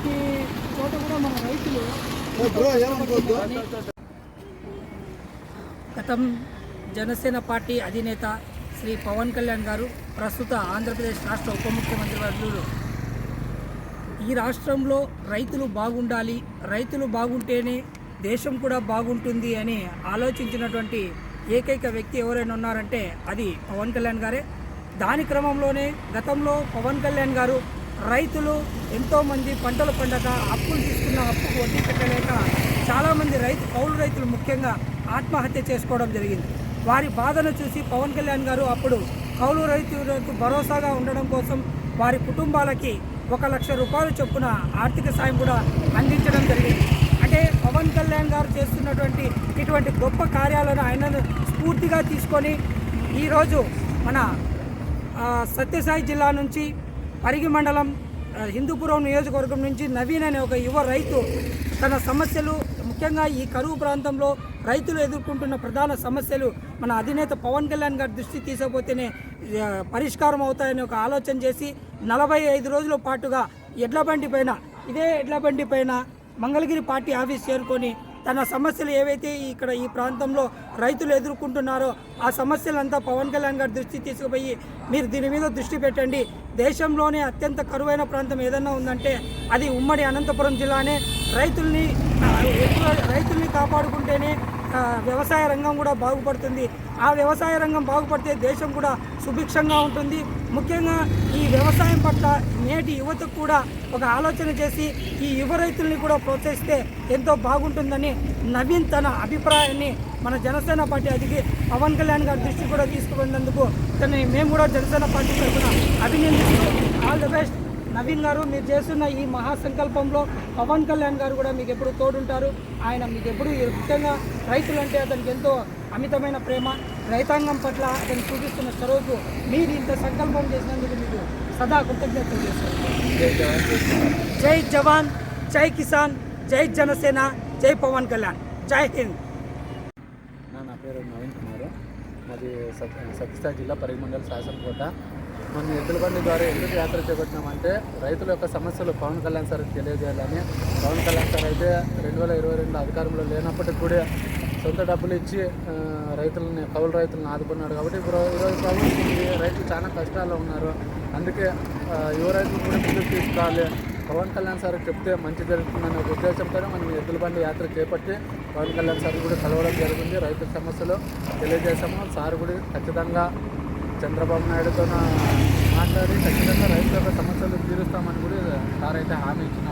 మన రైతులు గతం జనసేన పార్టీ అధినేత శ్రీ పవన్ కళ్యాణ్ గారు ప్రస్తుత ఆంధ్రప్రదేశ్ రాష్ట్ర ఉప ముఖ్యమంత్రి వర్యులు. ఈ రాష్ట్రంలో రైతులు బాగుండాలి రైతులు బాగుంటేనే దేశం కూడా బాగుంటుంది అని ఆలోచించినటువంటి ఏకైక వ్యక్తి ఎవరైనా ఉన్నారంటే అది పవన్ కళ్యాణ్ గారే. దాని క్రమంలోనే గతంలో పవన్ కళ్యాణ్ గారు రైతులు ఎంతోమంది పంటలు పండక అప్పులు తీసుకున్న అప్పుకు వడ్డీ పెట్టలేక చాలామంది రైతు కౌలు రైతులు ముఖ్యంగా ఆత్మహత్య చేసుకోవడం జరిగింది. వారి బాధను చూసి పవన్ కళ్యాణ్ గారు అప్పుడు కౌలు రైతులకు భరోసాగా ఉండడం కోసం వారి కుటుంబాలకి ఒక లక్ష రూపాయలు చొప్పున ఆర్థిక సాయం కూడా అందించడం జరిగింది. అంటే పవన్ కళ్యాణ్ గారు చేస్తున్నటువంటి ఇటువంటి గొప్ప కార్యాలను ఆయనను స్ఫూర్తిగా తీసుకొని ఈరోజు మన సత్యసాయి జిల్లా నుంచి పరిగి మండలం హిందూపురం నియోజకవర్గం నుంచి నవీన్ అనే ఒక యువ రైతు తన సమస్యలు ముఖ్యంగా ఈ కరువు ప్రాంతంలో రైతులు ఎదుర్కొంటున్న ప్రధాన సమస్యలు మన అధినేత పవన్ కళ్యాణ్ గారి దృష్టి తీసకపోతేనే పరిష్కారం అవుతాయని ఒక ఆలోచన చేసి నలభై ఐదు రోజుల పాటుగా ఎడ్ల బండి పైన ఇదే ఎడ్ల బండి పైన మంగళగిరి పార్టీ ఆఫీస్ చేరుకొని తన సమస్యలు ఏవైతే ఇక్కడ ఈ ప్రాంతంలో రైతులు ఎదుర్కొంటున్నారో ఆ సమస్యలంతా పవన్ కళ్యాణ్ గారి దృష్టి తీసుకుపోయి మీరు దీని మీద దృష్టి పెట్టండి. దేశంలోనే అత్యంత కరువైన ప్రాంతం ఏదన్నా ఉందంటే అది ఉమ్మడి అనంతపురం జిల్లానే. రైతుల్ని రైతుల్ని కాపాడుకుంటేనే వ్యవసాయ రంగం కూడా బాగుపడుతుంది. ఆ వ్యవసాయ రంగం బాగుపడితే దేశం కూడా సుభిక్షంగా ఉంటుంది. ముఖ్యంగా ఈ వ్యవసాయం పట్ల నేటి యువతకు కూడా ఒక ఆలోచన చేసి ఈ యువ రైతుల్ని కూడా ప్రోత్సహిస్తే ఎంతో బాగుంటుందని నవీన్ తన అభిప్రాయాన్ని మన జనసేన పార్టీ అధికి పవన్ కళ్యాణ్ గారి దృష్టి కూడా తీసుకువెళ్ళినందుకు తనని మేము కూడా జనసేన పార్టీ తరఫున అభినందిస్తూ ఆల్ ది బెస్ట్. నవీన్ గారు మీరు చేస్తున్న ఈ మహాసంకల్పంలో పవన్ కళ్యాణ్ గారు కూడా మీకు ఎప్పుడు తోడుంటారు? ఆయన మీకు ఎప్పుడు ముఖ్యంగా రైతులంటే అతనికి ఎంతో అమితమైన ప్రేమ రైతాంగం పట్ల అతను చూపిస్తున్న చొరవకు మీరు ఇంత సంకల్పం చేసినందుకు మీకు సదా కృతజ్ఞతలు చేస్తాను జై జవాన్ జై కిసాన్ జై జనసేన జై పవన్ కళ్యాణ్. జై హింద్. నా నా పేరు నవీన్ కుమార్. మాది సత్ సత్యసాయి జిల్లా పరిగమండల శాసనకోట. మనం ఎద్దుల బండి ద్వారా ఎందుకు యాత్ర చేపట్టినామంటే రైతుల యొక్క సమస్యలు పవన్ కళ్యాణ్ సార్ తెలియజేయాలని. పవన్ కళ్యాణ్ సార్ అయితే రెండు వేల ఇరవై రెండు అధికారంలో లేనప్పటికీ కూడా సొంత డబ్బులు ఇచ్చి రైతులని కౌలు రైతులను ఆదుకున్నాడు కాబట్టి ఇప్పుడు ఈరోజు ప్రభుత్వం రైతులు చాలా కష్టాల్లో ఉన్నారు. అందుకే యువ రైతులు కూడా ముందుకు తీసుకోవాలి పవన్ కళ్యాణ్ సార్ చెప్తే మంచి జరుగుతుందనే ఒక ఉద్దేశంతోనే మనం ఎద్దుల బండి యాత్ర చేపట్టి పవన్ కళ్యాణ్ సార్ కూడా కలవడం జరిగింది రైతుల సమస్యలు తెలియజేశాము సార్ కూడా ఖచ్చితంగా చంద్రబాబు నాయుడుతో మాట్లాడి ఖచ్చితంగా రైతుల యొక్క సమస్యలు తీరుస్తామని కూడా సార్ అయితే హామీ ఇచ్చిన